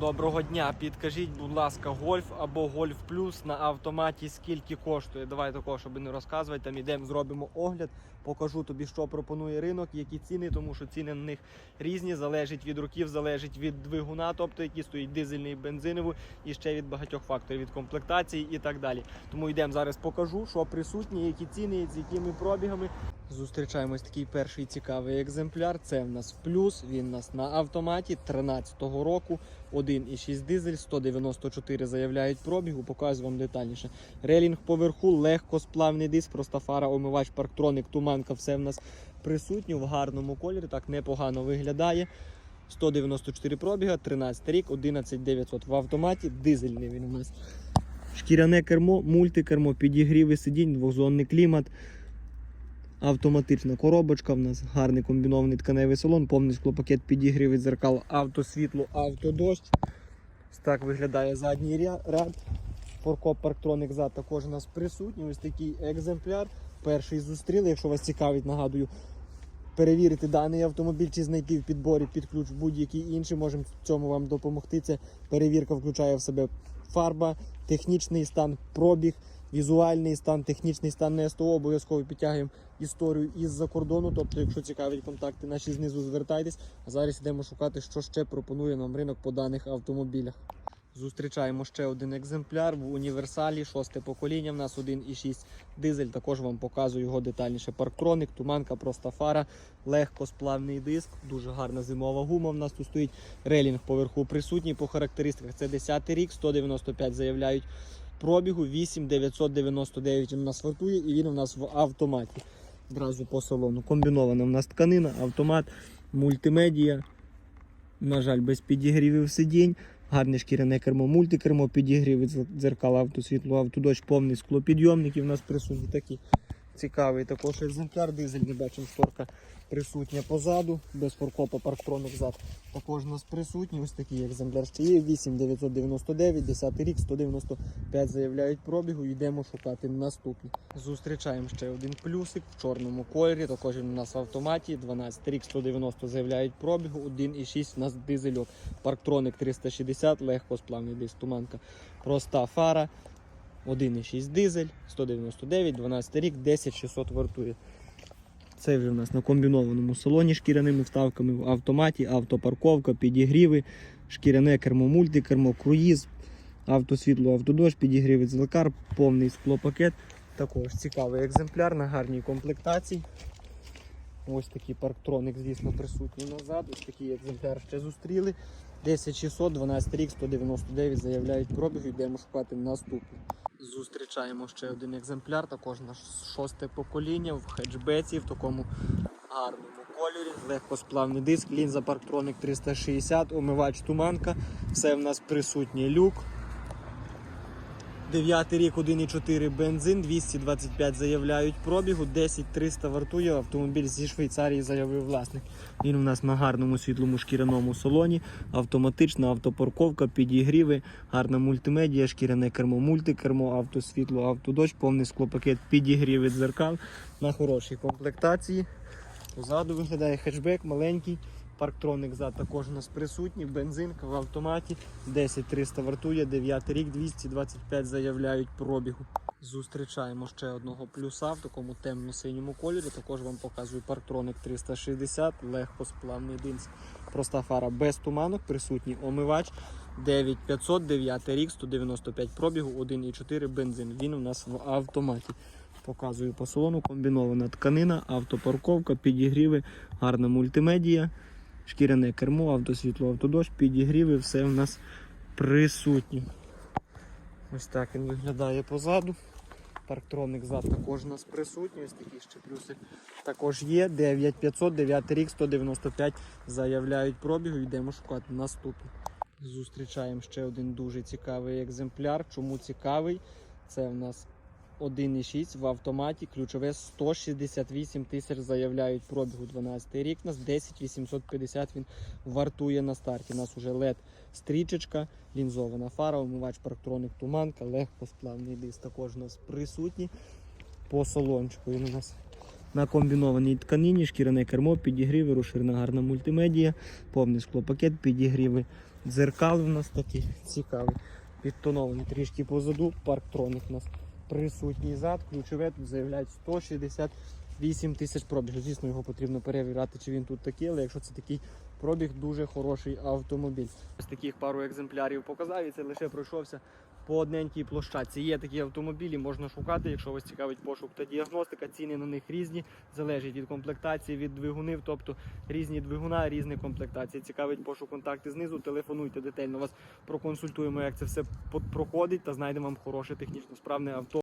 Доброго дня. Підкажіть, будь ласка, гольф або гольф плюс на автоматі скільки коштує? Давай такого, щоб не розказувати. Там ідемо, зробимо огляд, покажу тобі, що пропонує ринок, які ціни, тому що ціни на них різні, залежить від років, залежить від двигуна, тобто які стоїть дизельний, бензиновий, і ще від багатьох факторів, від комплектації і так далі. Тому йдемо зараз покажу, що присутні, які ціни, з якими пробігами. Зустрічаємось такий перший цікавий екземпляр. Це в нас плюс. Він у нас на автоматі 13-го року. 1,6 дизель, 194 заявляють пробігу, показую вам детальніше. Релінг поверху, легкосплавний диск, проста фара, омивач, парктроник, туманка, все в нас присутнє в гарному кольорі, так непогано виглядає. 194 пробіга, 13 рік, 11900 в автоматі, дизельний він у нас. Шкіряне кермо, мультикермо, підігріви сидінь, двохзонний клімат. Автоматична коробочка, в нас гарний комбінований тканевий салон, повний склопакет підігрів дзеркал, автосвітло, автодощ. Так виглядає задній ряд. Форкоп парктроник зад також у нас присутній. Ось такий екземпляр. Перший зустріли. Якщо вас цікавить, нагадую, перевірити даний автомобіль чи знайти в підборі під ключ будь-який інший. Можемо в цьому вам допомогти. Це перевірка включає в себе фарба, технічний стан, пробіг, візуальний стан, технічний стан на СТО. Обов'язково підтягуємо історію із-за кордону. Тобто, якщо цікавить контакти наші знизу, звертайтесь. А зараз йдемо шукати, що ще пропонує нам ринок по даних автомобілях. Зустрічаємо ще один екземпляр в універсалі, шосте покоління. В нас 1,6 дизель. Також вам показую його детальніше. Парктроник, туманка, проста фара, легкосплавний диск, дуже гарна зимова гума. В нас тут стоїть релінг поверху присутній по характеристиках. Це 10 рік, 195 заявляють пробігу, 8999 він у нас вартує і він у нас в автоматі. Одразу по салону. Комбінована в нас тканина, автомат, мультимедія. На жаль, без підігрівів сидінь. Гарне шкіряне кермо, мультикермо, підігріви дзеркала, автосвітло, автодощ, повний склопідйомник. І в нас присутні такі цікавий також екземпляр. Дизель не бачимо, шторка присутня позаду, без форкопа парктроник зад. Також у нас присутні. Ось такий екземпляр ще є. 8999, 10 рік, 195 заявляють пробігу. Йдемо шукати наступний. Зустрічаємо ще один плюсик в чорному кольорі. Також він у нас в автоматі. 12 рік, 190 заявляють пробігу. 1,6 у нас дизельок. Парктроник 360, легкосплавний диск, туманка. Проста фара. 1,6 дизель, 199, 12 рік, 10600 вартує. Це вже в нас на комбінованому салоні шкіряними вставками, в автоматі, автопарковка, підігріви, шкіряне кермо, мультикермо, круїз, автосвітло, автодощ, підігріви дзелкар, повний склопакет. Також цікавий екземпляр на гарній комплектації. Ось такий парктроник, звісно, присутній назад. Ось такий екземпляр ще зустріли. 10600, 12 рік, 199 заявляють пробіг, йдемо шукати наступний. Зустрічаємо ще один екземпляр, також наш шосте покоління в хеджбеці в такому гарному кольорі. Легкосплавний диск, лінза Parktronic 360, омивач туманка. Все в нас присутній люк. 9 рік 1,4 бензин, 225 заявляють пробігу, 10300 вартує автомобіль зі Швейцарії, заявив власник. Він у нас на гарному світлому шкіряному салоні, автоматична автопарковка, підігріви, гарна мультимедія, шкіряне кермо, мультикермо, автосвітло, автодощ, повний склопакет, підігріви дзеркал на хорошій комплектації. Позаду виглядає хетчбек маленький. Парктроник зад також у нас присутній, бензинка в автоматі, 10300 вартує, 9 рік, 225 заявляють пробігу. Зустрічаємо ще одного плюса в такому темно-синьому кольорі. Також вам показую парктроник 360, легкосплавний диск, проста фара без туманок, присутній омивач, 9500, 9 рік, 195 пробігу, 1,4 бензин. Він у нас в автоматі. Показую по салону, комбінована тканина, автопарковка, підігріви, гарна мультимедія, шкіряне кермо, автосвітло, автодощ, підігріви, все в нас присутнє. Ось так він виглядає позаду. Парктроник зад також у нас присутній, ось такі ще плюси також є. 9500, 9 рік, 195 заявляють пробігу, йдемо шукати наступний. Зустрічаємо ще один дуже цікавий екземпляр. Чому цікавий? Це в нас 1,6 в автоматі, ключове 168 тисяч заявляють пробігу 12 рік. Нас 10 850 він вартує на старті. У нас уже LED стрічечка, лінзована фара, омивач парктроник туманка, легкосплавний диск також у нас присутній по салончику. Він у нас на комбінованій тканині, шкіряне кермо, підігріви, розширена гарна мультимедія, повний склопакет, підігріви Дзеркал у нас такий цікавий. Підтонований трішки позаду. Парктроник у нас присутній зад. Ключове тут заявляють 168 тисяч пробігів. Звісно, його потрібно перевіряти, чи він тут такий, але якщо це такий пробіг, дуже хороший автомобіль. Ось таких пару екземплярів показав і це лише пройшовся по одненькій площадці. Є такі автомобілі, можна шукати, якщо вас цікавить пошук та діагностика. Ціни на них різні, залежить від комплектації, від двигунів, тобто різні двигуна, різні комплектації. Цікавить пошук контакти знизу. Телефонуйте детально. Вас проконсультуємо, як це все проходить, та знайдемо вам хороше технічно справне авто.